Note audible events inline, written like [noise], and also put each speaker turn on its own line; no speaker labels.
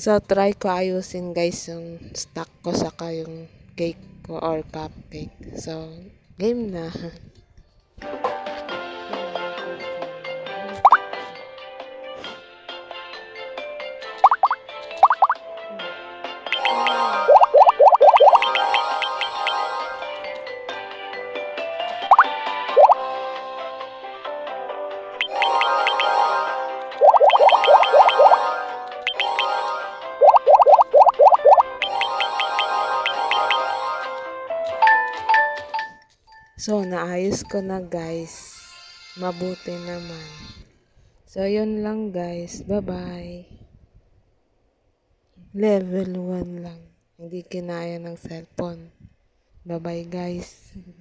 So, try ko ayusin guys yung stock ko saka yung cake ko or cupcake. So, game na. [laughs] So, naayos ko na guys. Mabuti naman. So, yun lang guys. Bye-bye. Level 1 lang. Hindi kinaya ng cellphone. Bye-bye guys. [laughs]